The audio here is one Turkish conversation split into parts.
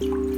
Ne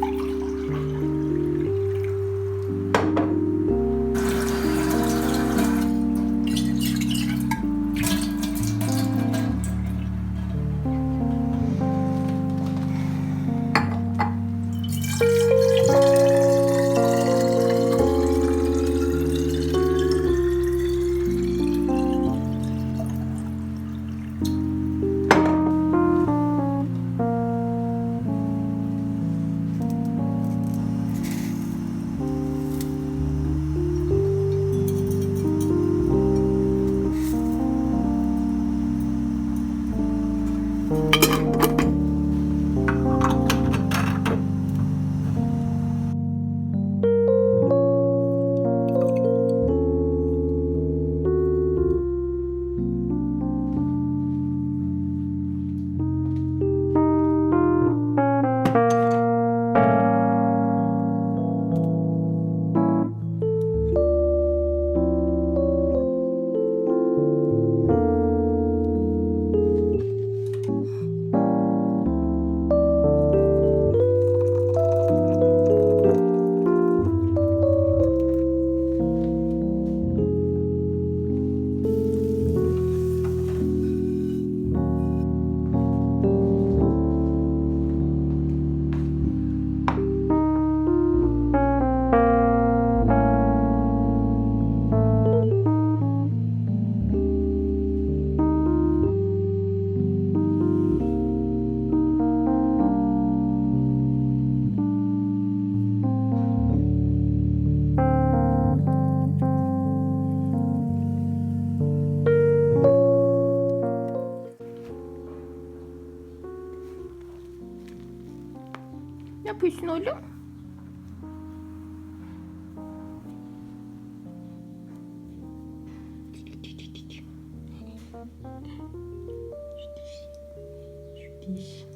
Şu diş.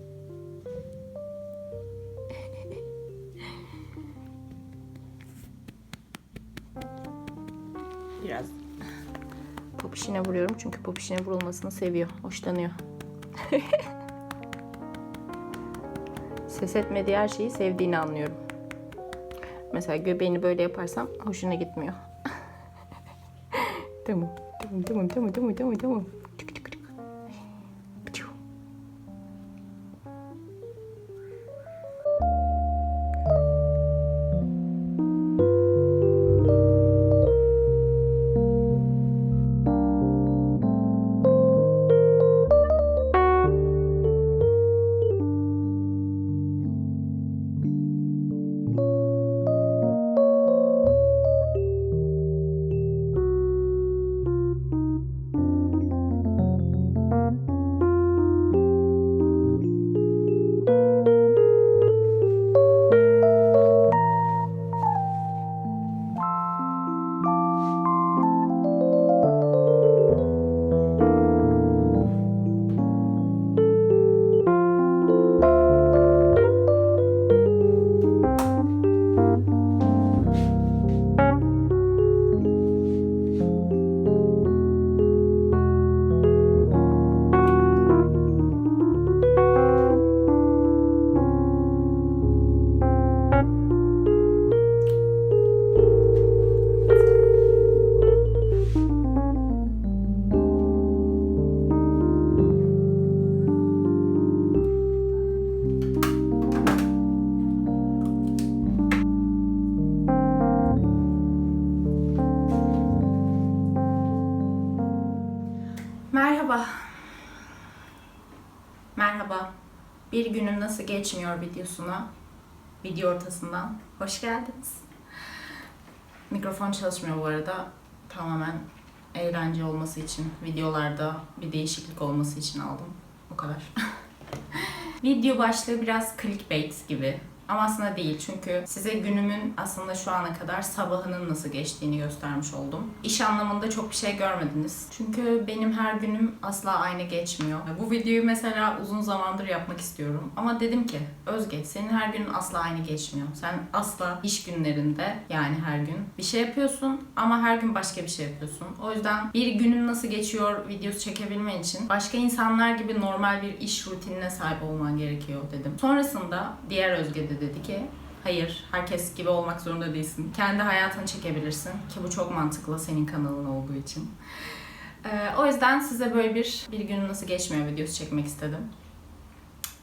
Biraz popişine vuruyorum çünkü popişine vurulmasını seviyor, hoşlanıyor. Ses etmediği her şeyi sevdiğini anlıyorum. Mesela göbeğini böyle yaparsam hoşuna gitmiyor. tamam. Tamam tamam tamam tamam tamam tamam. Çık çık çık. Geçmiyor videosuna, video ortasından hoş geldiniz. Mikrofon çalışmıyor bu arada. Tamamen eğlence olması için, videolarda bir değişiklik olması için aldım. O kadar. Video başlığı biraz clickbait gibi. Ama aslında değil çünkü size günümün aslında şu ana kadar sabahının nasıl geçtiğini göstermiş oldum. İş anlamında çok bir şey görmediniz. Çünkü benim her günüm asla aynı geçmiyor. Bu videoyu mesela uzun zamandır yapmak istiyorum. Ama dedim ki Özge senin her günün asla aynı geçmiyor. Sen asla iş günlerinde yani her gün bir şey yapıyorsun ama her gün başka bir şey yapıyorsun. O yüzden bir günün nasıl geçiyor videosu çekebilmen için başka insanlar gibi normal bir iş rutinine sahip olman gerekiyor dedim. Sonrasında diğer Özge dedim söyledi dedi ki hayır herkes gibi olmak zorunda değilsin. Kendi hayatını çekebilirsin ki bu çok mantıklı senin kanalın olduğu için. Ee, o yüzden size böyle bir bir günün nasıl geçmiyor videosu çekmek istedim.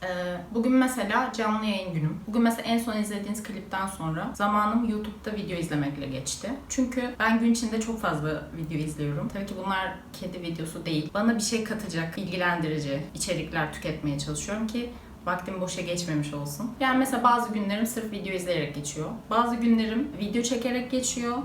Ee, Bugün mesela canlı yayın günüm. Bugün mesela en son izlediğiniz klipten sonra zamanım YouTube'da video izlemekle geçti. Çünkü ben gün içinde çok fazla video izliyorum. Tabii ki bunlar kedi videosu değil. Bana bir şey katacak, bilgilendirici içerikler tüketmeye çalışıyorum ki vaktim boşa geçmemiş olsun. Yani mesela bazı günlerim sırf video izleyerek geçiyor. Bazı günlerim video çekerek geçiyor.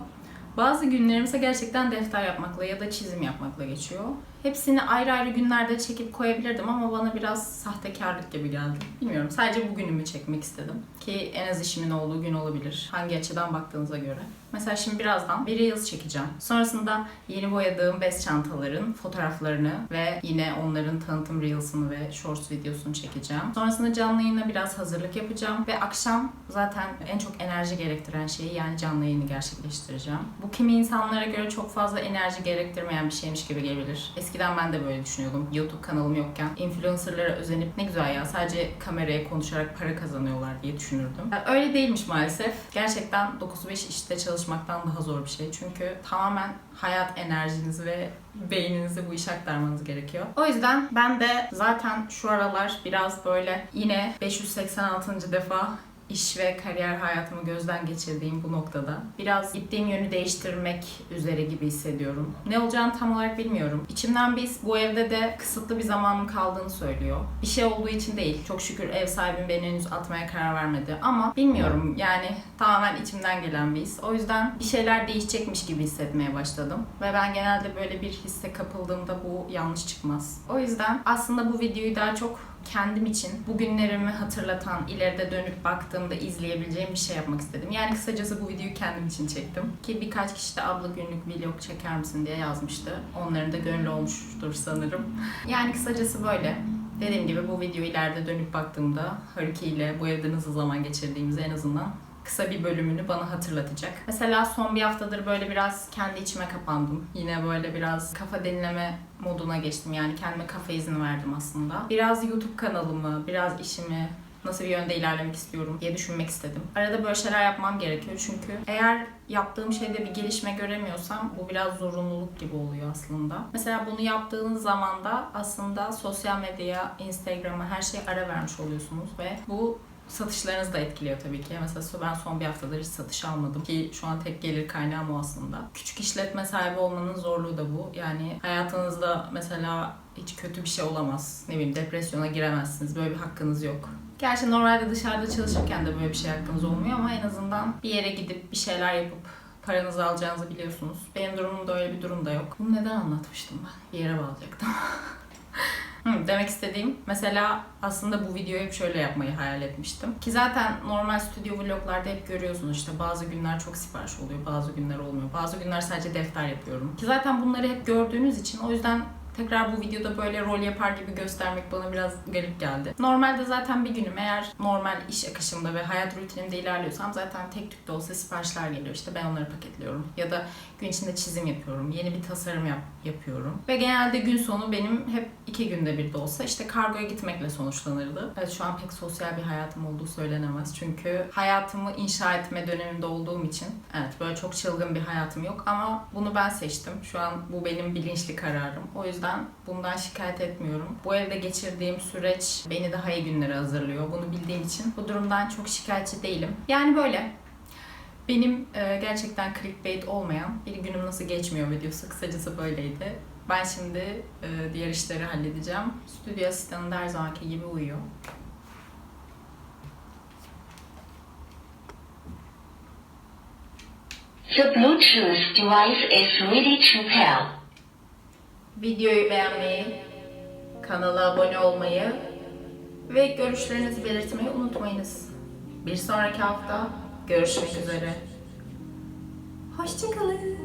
Bazı günlerim ise gerçekten defter yapmakla ya da çizim yapmakla geçiyor. Hepsini ayrı ayrı günlerde çekip koyabilirdim ama bana biraz sahtekarlık gibi geldi. Bilmiyorum. Sadece bugünümü çekmek istedim. Ki en az işimin olduğu gün olabilir. Hangi açıdan baktığınıza göre. Mesela şimdi birazdan bir Reels çekeceğim. Sonrasında yeni boyadığım bez çantaların fotoğraflarını ve yine onların tanıtım Reels'ını ve Shorts videosunu çekeceğim. Sonrasında canlı yayına biraz hazırlık yapacağım. Ve akşam zaten en çok enerji gerektiren şeyi yani canlı yayını gerçekleştireceğim. Bu kimi insanlara göre çok fazla enerji gerektirmeyen bir şeymiş gibi gelebilir. Eskiden ben de böyle düşünüyordum. YouTube kanalım yokken influencerlara özenip ne güzel ya sadece kameraya konuşarak para kazanıyorlar diye düşünürdüm. Ya Öyle değilmiş maalesef. Gerçekten 9-5 işte çalışmaktan daha zor bir şey. Çünkü tamamen hayat enerjinizi ve beyninizi bu işe aktarmanız gerekiyor. O yüzden ben de zaten şu aralar biraz böyle yine 586. defa iş ve kariyer hayatımı gözden geçirdiğim bu noktada biraz gittiğim yönü değiştirmek üzere gibi hissediyorum. Ne olacağını tam olarak bilmiyorum. İçimden biz bu evde de kısıtlı bir zamanım kaldığını söylüyor. Bir şey olduğu için değil. Çok şükür ev sahibim beni henüz atmaya karar vermedi. Ama bilmiyorum yani tamamen içimden gelen bir his. O yüzden bir şeyler değişecekmiş gibi hissetmeye başladım. Ve ben genelde böyle bir hisse kapıldığımda bu yanlış çıkmaz. O yüzden aslında bu videoyu daha çok kendim için bugünlerimi hatırlatan, ileride dönüp baktığımda izleyebileceğim bir şey yapmak istedim. Yani kısacası bu videoyu kendim için çektim. Ki birkaç kişi de abla günlük vlog çeker misin diye yazmıştı. Onların da gönlü olmuştur sanırım. Yani kısacası böyle. Dediğim gibi bu video ileride dönüp baktığımda Haruki ile bu evde nasıl zaman geçirdiğimizi en azından kısa bir bölümünü bana hatırlatacak. Mesela son bir haftadır böyle biraz kendi içime kapandım. Yine böyle biraz kafa dinleme moduna geçtim. Yani kendime kafa izni verdim aslında. Biraz YouTube kanalımı, biraz işimi nasıl bir yönde ilerlemek istiyorum diye düşünmek istedim. Arada böyle şeyler yapmam gerekiyor çünkü eğer yaptığım şeyde bir gelişme göremiyorsam bu biraz zorunluluk gibi oluyor aslında. Mesela bunu yaptığınız zaman da aslında sosyal medyaya, Instagram'a her şeye ara vermiş oluyorsunuz ve bu satışlarınızı da etkiliyor tabii ki. Mesela ben son bir haftadır hiç satış almadım ki şu an tek gelir kaynağım o aslında. Küçük işletme sahibi olmanın zorluğu da bu. Yani hayatınızda mesela hiç kötü bir şey olamaz. Ne bileyim depresyona giremezsiniz. Böyle bir hakkınız yok. Gerçi normalde dışarıda çalışırken de böyle bir şey hakkınız olmuyor ama en azından bir yere gidip bir şeyler yapıp paranızı alacağınızı biliyorsunuz. Benim durumumda öyle bir durum da yok. Bunu neden anlatmıştım ben? Bir yere bağlayacaktım. Hı, demek istediğim mesela aslında bu videoyu hep şöyle yapmayı hayal etmiştim. Ki zaten normal stüdyo vloglarda hep görüyorsunuz işte bazı günler çok sipariş oluyor, bazı günler olmuyor. Bazı günler sadece defter yapıyorum. Ki zaten bunları hep gördüğünüz için o yüzden tekrar bu videoda böyle rol yapar gibi göstermek bana biraz garip geldi. Normalde zaten bir günüm eğer normal iş akışımda ve hayat rutinimde ilerliyorsam zaten tek tük de olsa siparişler geliyor. İşte ben onları paketliyorum. Ya da gün içinde çizim yapıyorum. Yeni bir tasarım yap yapıyorum. Ve genelde gün sonu benim hep iki günde bir de olsa işte kargoya gitmekle sonuçlanırdı. Evet şu an pek sosyal bir hayatım olduğu söylenemez. Çünkü hayatımı inşa etme döneminde olduğum için evet böyle çok çılgın bir hayatım yok ama bunu ben seçtim. Şu an bu benim bilinçli kararım. O yüzden bundan şikayet etmiyorum. Bu evde geçirdiğim süreç beni daha iyi günlere hazırlıyor. Bunu bildiğim için bu durumdan çok şikayetçi değilim. Yani böyle benim e, gerçekten clickbait olmayan bir günüm nasıl geçmiyor videosu kısacası böyleydi. Ben şimdi e, diğer işleri halledeceğim. Stüdyo asistanı her zamanki gibi uyuyor. The Bluetooth device is ready to pair. Videoyu beğenmeyi, kanala abone olmayı ve görüşlerinizi belirtmeyi unutmayınız. Bir sonraki hafta görüşmek üzere. Hoşçakalın.